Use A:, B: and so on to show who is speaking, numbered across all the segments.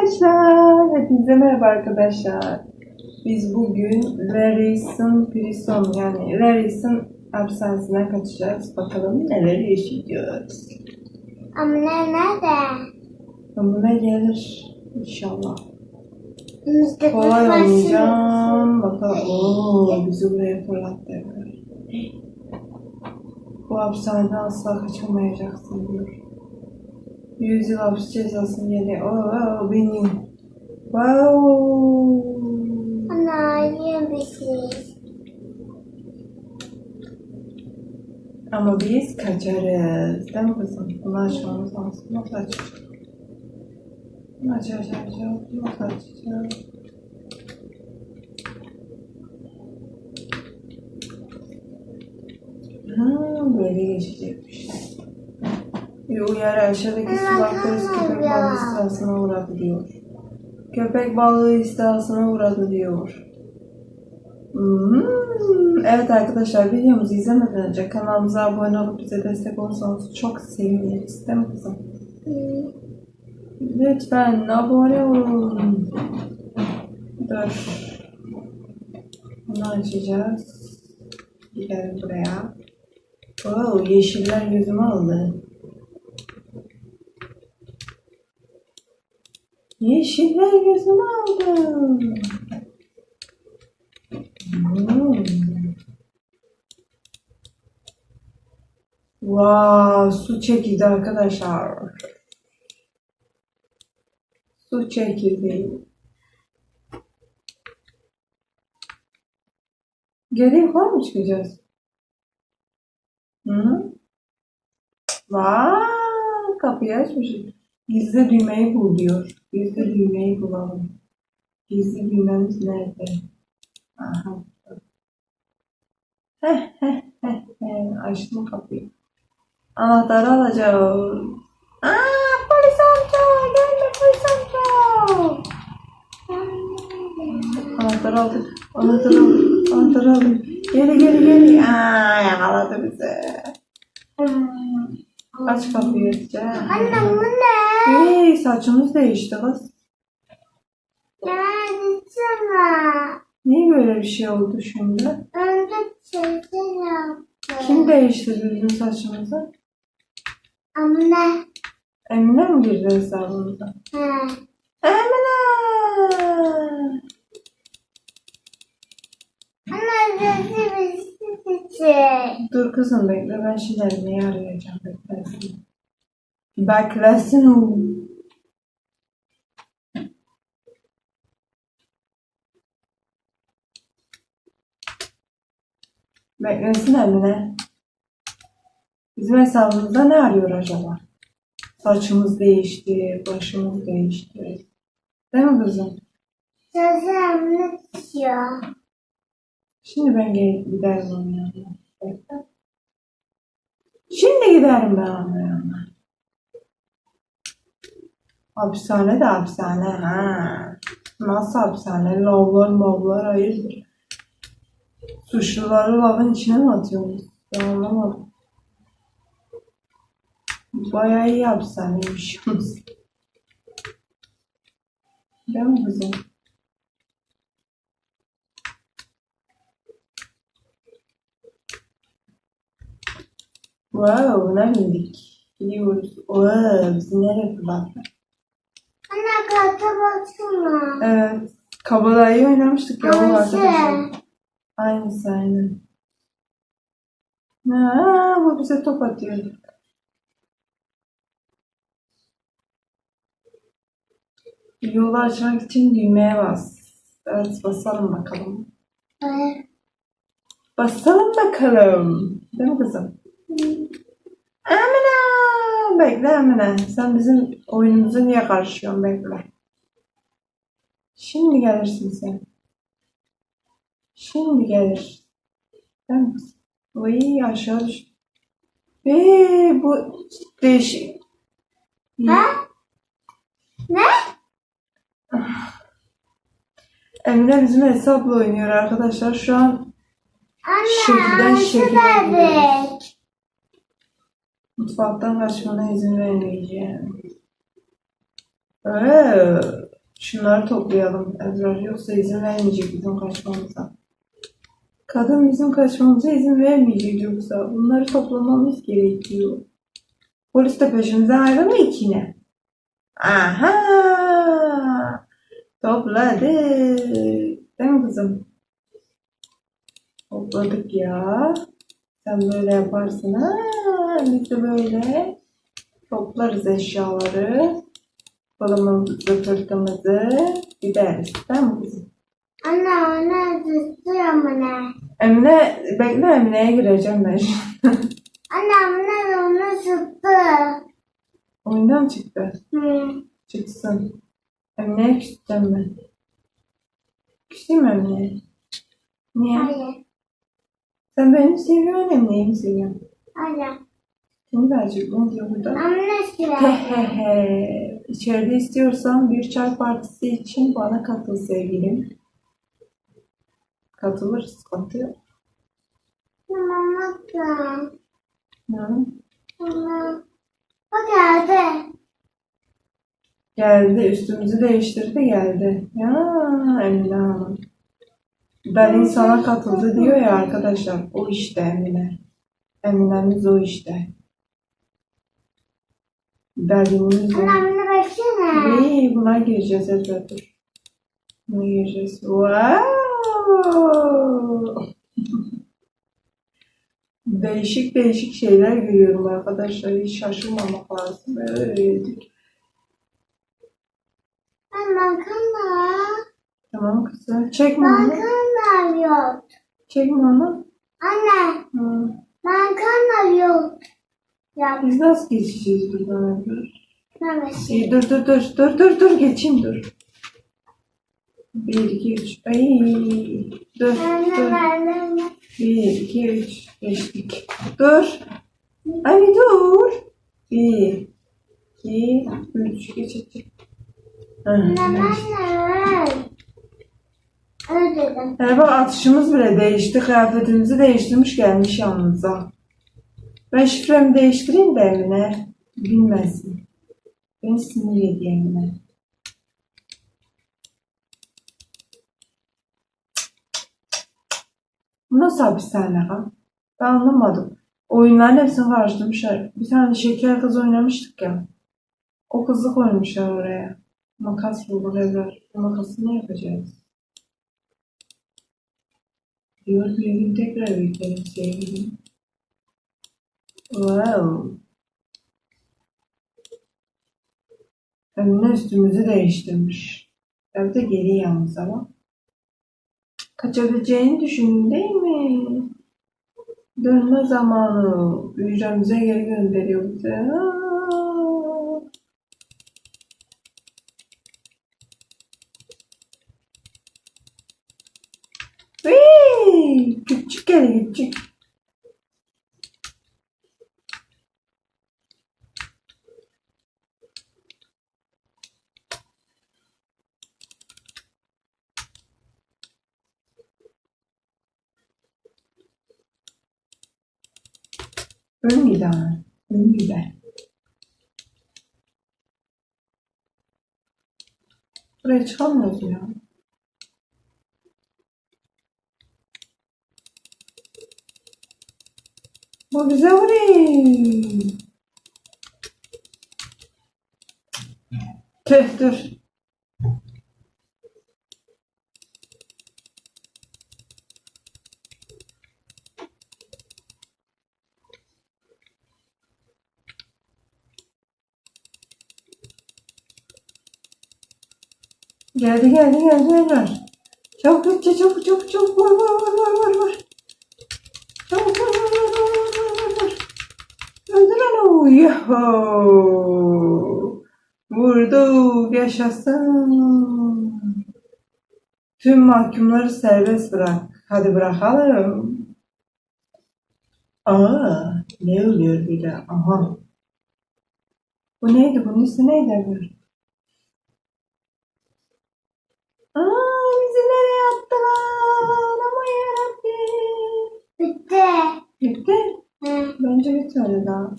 A: arkadaşlar. Hepinize merhaba arkadaşlar. Biz bugün Larry's'ın prison yani Larry's'ın hapishanesinden kaçacağız. Bakalım neler yaşayacağız.
B: Ama ne nerede?
A: Ömrüme gelir inşallah.
B: Mustafa
A: Kolay
B: Paşa.
A: olmayacağım. Bakalım. Oo, bizi buraya fırlattı. Bu hapishaneden asla kaçamayacaksın diyor. 100 yıl hapis cezasını yedi. Oo, benim. Wow.
B: Ana iyi bir şey.
A: Ama biz kaçarız. Değil mi kızım? Bunu açmamız lazım. Nasıl açacağız? Bunu açacağız. Nasıl açacağız? Ha, böyle geçecekmiş. Bir uyarı aşağıdaki sular polis köpek balığı istilasına uğradı diyor. Köpek balığı istilasına uğradı diyor. Hmm, Evet arkadaşlar videomuzu izlemeden önce kanalımıza abone olup bize destek olursanız çok seviniriz değil mi kızım?
B: Hmm.
A: Lütfen abone olun. Dur. Bunu açacağız. Gidelim buraya. Oo, yeşiller yüzümü aldı. Yeşiller yüzümü aldı. Hmm. Wow, su çekildi arkadaşlar. Su çekildi. Geriye var mı çıkacağız? Hı? Vay, kapıyı açmışız. Gizli düğmeyi bul diyor. Gizli düğmeyi bulalım. Gizli düğmemiz nerede? Aha. Heh heh heh heh. Açtım kapıyı. Anahtarı alacağım. Aa, polis amca! Gelme polis amca! Anahtarı aldım. Anahtarı aldım. Anahtarı aldım. Geri geri geri. Aa, yakaladı bizi. Aç kapıyı.
B: Anne bu ne?
A: Hey, saçımız değişti kız.
B: Ya gitsene.
A: Niye böyle bir şey oldu şimdi?
B: Önce çekim yaptı.
A: Kim değiştirdi bizim saçımızı?
B: Anne.
A: Emine mi girdi hesabımıza?
B: He.
A: Emine!
B: Anne sesi bir sesi.
A: Dur kızım bekle ben şimdi Emine'yi arayacağım beklesin. Beklesin o. Beklesin Emine. Bizim hesabımızda ne arıyor acaba? Saçımız değişti, başımız değişti. Değil mi kızım?
B: Sesi anne tutuyor.
A: Şimdi ben giderim onun yanına. Şimdi giderim ben onun yanına. Hapishane de hapishane ha. Nasıl hapishane? Lavlar mavlar hayırdır? Suçluları lavın içine mi atıyorsunuz? Ben anlamadım. Bayağı iyi hapishaneymiş. Değil mi kızım? Wow, buna bindik. Gidiyoruz. Wow, bizi nereye fırlattı?
B: Anne karta baksana.
A: Evet. Kabadayı oynamıştık ya o
B: Aynısı.
A: arkadaşlar. Aynısı aynen. Ha, bu bize top atıyor. Yolu açmak için düğmeye bas. Evet basalım bakalım.
B: Evet.
A: Basalım bakalım. Değil mi kızım? Emine! Bekle Emine. Sen bizim oyunumuza niye karışıyorsun? Bekle. Şimdi gelirsin sen. Şimdi gelir. Değil mi? Uy aşağı düş. Eee bu değişik.
B: Ha? Ne?
A: Emine bizim hesapla oynuyor arkadaşlar. Şu an
B: Anne
A: Şekilden şekile. Mutfaktan kaçmana izin vermeyeceğim. Ee, Şunları toplayalım Ebrar. Yoksa izin vermeyecek bizim kaçmamıza. Kadın bizim kaçmamıza izin vermeyecek yoksa. Bunları toplamamız gerekiyor. Polis de peşimizden ayrılmıyor ki ne? Aha! Topladık. Değil mi kızım? Topladık ya. Sen böyle yaparsın ha. Biz de böyle toplarız eşyaları. Balımızı, fırtımızı gideriz. Değil mi kızım?
B: Anne anne tutuyor mu ne?
A: Emine, bekle Emine'ye gireceğim ben.
B: Anne anne onu tuttu.
A: Oyundan çıktı.
B: Hı.
A: Çıksın. Emine'ye küseceğim ben. Mi Emine'ye? Niye?
B: Hayır.
A: Sen beni seviyorsun Emine'yi mi seviyorsun?
B: Hayır.
A: Kim verecek ne diyor burada?
B: Anne
A: He
B: sıra.
A: he he. İçeride istiyorsan bir çay partisi için bana katıl sevgilim. Katılır sıkıntı yok.
B: Tamam bakın.
A: Hı.
B: Tamam. O geldi.
A: Geldi üstümüzü değiştirdi geldi. Ya Emine Hanım. Dalin sana katıldı diyor ya arkadaşlar. O işte Emine. Emine'miz o işte. Dalin'imiz o.
B: Anne baksana.
A: İyi buna gireceğiz dur. Buna gireceğiz. Wow. değişik değişik şeyler görüyorum arkadaşlar. Hiç şaşırmamak lazım. Böyle.
B: Ben makarna.
A: Tamam kızım. Çekme onu.
B: Makarna yok.
A: Çekme onu.
B: Anne
A: Hı.
B: makarna yok. Ya
A: Biz nasıl geçeceğiz buradan Ebru?
B: neresi?
A: İyi dur dur dur. Dur dur dur. Geçeyim dur. Bir, iki, üç. Ay. Dur dur. Bir, iki, üç. Geçtik. Dur. Ay dur. Bir, iki, üç. Geç geç. geç. Hı,
B: Anne
A: Yani bak atışımız bile değişti. Kıyafetimizi değiştirmiş gelmiş yanımıza. Ben şifremi değiştireyim de Emine. Bilmesin. Ben sinir edeyim Emine. Bu nasıl hapishane ha? Ben anlamadım. Oyunların hepsini karıştırmışlar. Bir tane şeker kız oynamıştık ya. O kızı koymuşlar oraya. Makas bulduk evler. Makası ne yapacağız? Diyor bir gün tekrar beklerim sevgilim. Wow. Emine üstümüzü değiştirmiş. Tabii de geri yalnız ama. Kaçabileceğini düşündün değil mi? Dönme zamanı. Hücremize geri gönderiyor bizi. Aa! 시켜야 되겠지? 은미다, 은미다. 그래, 처음 오세요. Vuruyor. Tüh dur. Geldi geldi geldi Evrar. Çabuk Hatice çabuk çabuk çabuk vur vur vur vur vur vur. Çabuk vur vur vur vur vur vur vur. Öldür onu. Yuhu. Vurduk yaşasın. Tüm mahkumları serbest bırak. Hadi bırakalım. Aa, ne oluyor bir de? Aha. Bu neydi? Bunun ismi neydi? Aa, bizi nereye attılar? Ama yarabbim.
B: Bitti.
A: Bitti.
B: Hı.
A: Bence bitmedi daha.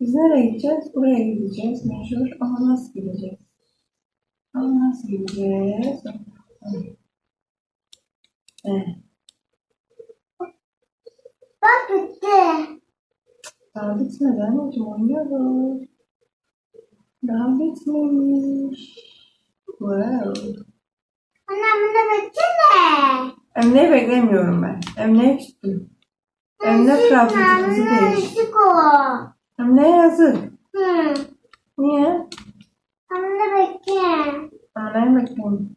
A: Biz nereye gideceğiz? Buraya gideceğiz mecbur. Ama nasıl gideceğiz? Ama nasıl gideceğiz? Evet.
B: Bak bitti.
A: Daha bitmedi anneciğim oynuyoruz. Daha bitmemiş. Wow.
B: Anne bunu bekleme.
A: Emre'yi beklemiyorum ben. Emre'ye küstüm. Emre kıyafetimizi değiş.
B: Küçük o.
A: Emre yazık.
B: Hı.
A: Niye?
B: Anne bekle.
A: Emre'yi bekliyorum.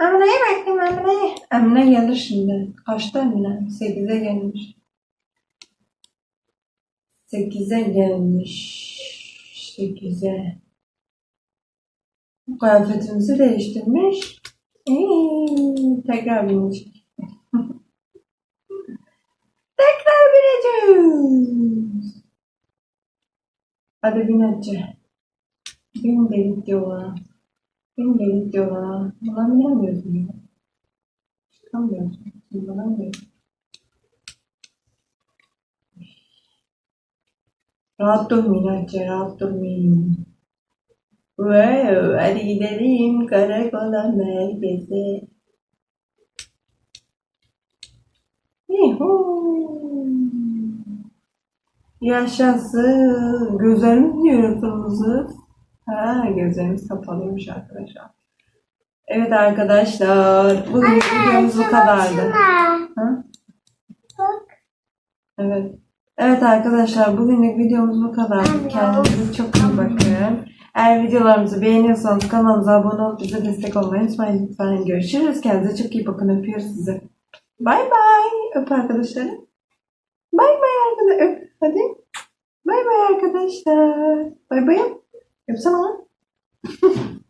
A: Emre'yi bekliyorum Emre'yi. Emre gelir şimdi. Kaçta Emre? Sekize gelmiş. Sekize gelmiş. Sekize. Kıyafetimizi değiştirmiş. İyi, tekrar binecek. tekrar bineceğiz. Adevinace. Bine venit eu. Bine venit eu. La mine am venit. Am venit. Am venit. Rahatımminace, rahatımmin. Ve hadi gidelim karakola merkeze. Yuhuu. Yaşasın. Gözlerimiz kırmızı? Ha, gözlerimiz kapalıymış arkadaşlar. Evet arkadaşlar, bugün videomuz bu kadardı.
B: Şuna.
A: Ha?
B: Bak.
A: Evet. Evet arkadaşlar bugünlük videomuz bu kadar. Kendinize çok iyi bakın. Eğer videolarımızı beğeniyorsanız kanalımıza abone olup bize destek olmayı unutmayın lütfen. Görüşürüz. Kendinize çok iyi bakın. Öpüyoruz sizi. Bay bay. Öp arkadaşlarım. Bay bay arkadaşlar. Öp. Hadi. Bay bay arkadaşlar. Bay bay. Öpsene lan.